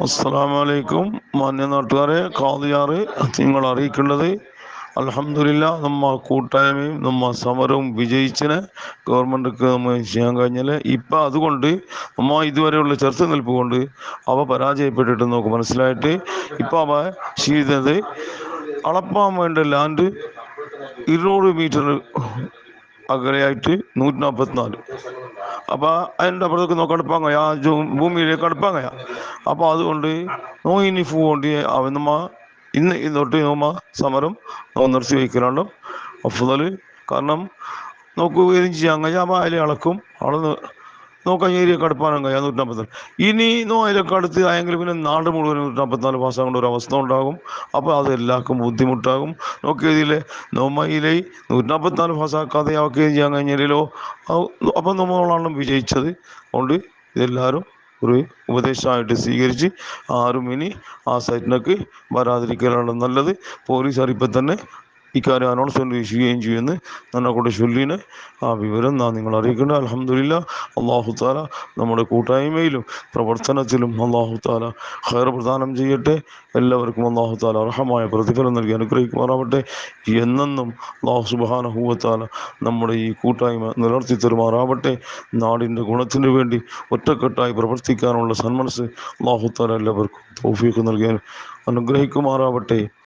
അസ്സലാമലൈക്കും മാന്യ നാട്ടുകാരെ കാതിയാറ് നിങ്ങൾ അറിയിക്കേണ്ടത് അലഹമില്ല നമ്മ കൂട്ടായ്മയും നമ്മ സമരവും വിജയിച്ചിന് ഗവൺമെന്റ് നമ്മൾ ചെയ്യാൻ കഴിഞ്ഞാൽ ഇപ്പം അതുകൊണ്ട് നമ്മ ഇതുവരെയുള്ള ചെറുത്ത് നിൽപ്പ് കൊണ്ട് അവ പരാജയപ്പെട്ടിട്ട് നോക്ക് മനസ്സിലായിട്ട് ഇപ്പം അവ ചെയ്തത് അളപ്പാൻ വേണ്ട ലാൻഡ് ഇരുന്നൂറ് മീറ്റർ അകലെയായിട്ട് നൂറ്റി നാൽപ്പത്തിനാല് അപ്പോൾ അതിന്റെ അപ്പുറത്തേക്ക് നോക്കി അടുപ്പാൻ കഴിയാ ആ ഭൂമിയിലേക്ക് അടുപ്പാൻ കഴിയാ അപ്പോൾ അതുകൊണ്ട് നോ ഫൂ കൊണ്ട് അവനമ്മ ഇന്ന് തൊട്ട് നോമ സമരം നിർത്തി വയ്ക്കലാണ് അഫുതൽ കാരണം നോക്കുകയും ചെയ്യാം. അപ്പോൾ അതിലെ അളക്കും. അളന്ന് നോക്കാൻ ഏരിയ കടുപ്പാനും കഴിയാം നൂറ്റമ്പത്തിനാല് ഇനി അതിലൊക്കെ അടുത്ത് ആയെങ്കിൽ പിന്നെ നാട് മുഴുവൻ നൂറ്റമ്പത്തിനാല് പാസ്സാൻ കൊണ്ട് ഒരു അവസ്ഥ ഉണ്ടാകും. അപ്പോൾ അത് എല്ലാവർക്കും ബുദ്ധിമുട്ടാകും. നോക്കിയതിലെ നോമയിലെ നൂറ്റമ്പത്തിനാല് പാസ്സാക്കാതെ അവർക്ക് ചെയ്യാൻ കഴിഞ്ഞാലോ അപ്പം നമ്മളാണ് വിജയിച്ചത്. അതുകൊണ്ട് ഇതെല്ലാവരും ഒരു ഉപദേശമായിട്ട് സ്വീകരിച്ച് ആരും ഇനി ആ സൈറ്റിനൊക്കെ വരാതിരിക്കലാണ് നല്ലത്. പോലീസുകാർ ഇപ്പം തന്നെ ഇക്കാര്യം അനൗൺസ്മെന്റ് ചെയ്യുകയും ചെയ്യുമെന്ന് എന്നെ കൊണ്ട് ചൊല്ലിന് ആ വിവരം നാം നിങ്ങൾ അറിയിക്കേണ്ട അലഹമില്ല അള്ളാഹു താല നമ്മുടെ കൂട്ടായ്മയിലും പ്രവർത്തനത്തിലും അള്ളാഹു താല ഹയർ പ്രദാനം ചെയ്യട്ടെ. എല്ലാവർക്കും അള്ളാഹു താല അർഹമായ പ്രതിഫലം നൽകി അനുഗ്രഹിക്കുമാറാവട്ടെ. എന്നെന്നും അള്ളാഹു സുബാനഹൂവത്താല നമ്മുടെ ഈ കൂട്ടായ്മ നിലർത്തി തരുമാറാവട്ടെ. നാടിന്റെ ഗുണത്തിന് വേണ്ടി ഒറ്റക്കെട്ടായി പ്രവർത്തിക്കാനുള്ള സന്മനസ് അള്ളാഹു താല എല്ലാവർക്കും തോഫീക്ക് നൽകി അനുഗ്രഹിക്കുമാറാവട്ടെ.